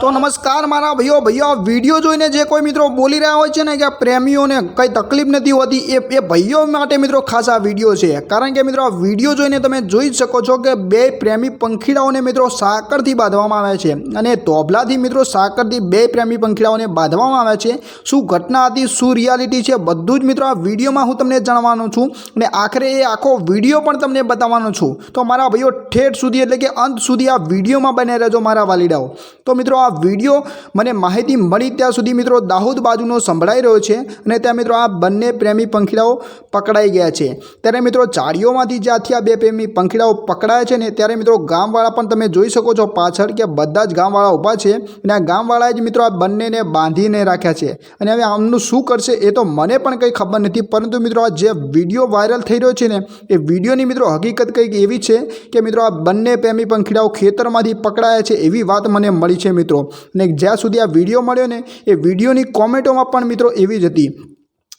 તો નમસ્કાર મારા ભાઈઓ ભાઈઓ વીડિયો જોઈને જે કોઈ મિત્રો બોલી રહ્યા હોય છે ને કે પ્રેમીઓને કંઈ તકલીફ નથી હોતી, એ એ ભાઈઓ માટે મિત્રો ખાસ આ વીડિયો છે. કારણ કે મિત્રો આ વીડિયો જોઈને તમે જોઈ શકો છો કે બે પ્રેમી પંખીડાઓને મિત્રો સાકરથી બાંધવામાં આવે છે અને તોબલાથી મિત્રો સાકરથી બે પ્રેમી પંખીડાઓને બાંધવામાં આવે છે. શું ઘટના હતી, શું રિયાલિટી છે, બધું જ મિત્રો આ વિડીયોમાં હું તમને જણાવવાનો છું અને આખરે એ આખો વીડિયો પણ તમને બતાવવાનો છું. તો મારા ભાઈઓ, ઠેઠ સુધી એટલે કે અંત સુધી આ વિડીયોમાં બને રહેજો મારા পাড়ি দাও તો મિત્રો આ વીડિયો મને માહિતી મળી ત્યાં સુધી મિત્રો દાહોદ બાજુનો સંભળાઈ રહ્યો છે અને ત્યાં મિત્રો આ બંને પ્રેમી પંખીડાઓ પકડાઈ ગયા છે. ત્યારે મિત્રો ચાળીઓમાંથી જ્યાંથી આ બે પ્રેમી પંખીડાઓ પકડાયા છે ને ત્યારે મિત્રો ગામવાળા પણ તમે જોઈ શકો છો પાછળ કે બધા જ ગામવાળા ઊભા છે અને આ ગામવાળાએ જ મિત્રો આ બંનેને બાંધીને રાખ્યા છે. અને હવે આમનું શું કરશે એ તો મને પણ કંઈ ખબર નથી, પરંતુ મિત્રો આ જે વીડિયો વાયરલ થઈ રહ્યો છે ને, એ વિડીયોની મિત્રો હકીકત કંઈક એવી છે કે મિત્રો આ બંને પ્રેમી પંખીડાઓ ખેતરમાંથી પકડાયા છે એવી વાત મને મળી છે મિત્રો. અને જ્યાં સુધી આ વીડિયો મળ્યો ને, એ વિડીયોની કોમેન્ટોમાં પણ મિત્રો એવી જ હતી.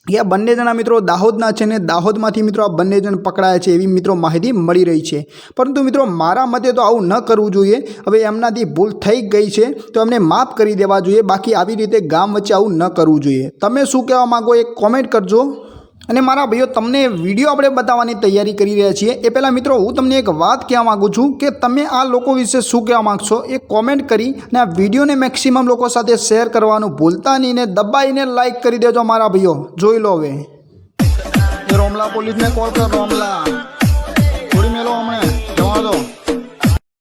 કે આ બંને જણા મિત્રો દાહોદના છે ને દાહોદમાંથી મિત્રો આ બંને જણ પકડાયા છે એવી મિત્રો માહિતી મળી રહી છે. પરંતુ મિત્રો મારા મતે તો આવું ન કરવું જોઈએ. હવે એમનાથી ભૂલ થઈ ગઈ છે, તો એમને માફ કરી દેવા જોઈએ. બાકી આવી રીતે ગામ વચ્ચે આવું ન કરવું જોઈએ. તમે શું કહેવા માગો એ કોમેન્ટ કરજો. અને મારા ભાઈઓ, તમને વીડિયો આપણે બતાવવાની તૈયારી કરી રહ્યા છીએ. એ પહેલાં મિત્રો, હું તમને એક વાત કહેવા માગું છું કે તમે આ લોકો વિશે શું કહેવા માગશો એ કોમેન્ટ કરી અને આ વિડીયોને મેક્સિમમ લોકો સાથે શેર કરવાનું ભૂલતા નહીં ને દબાઈને લાઇક કરી દેજો મારા ભાઈઓ. જોઈ લો હવે. રોમલા પોલીસને કોલ કર, રોમલા.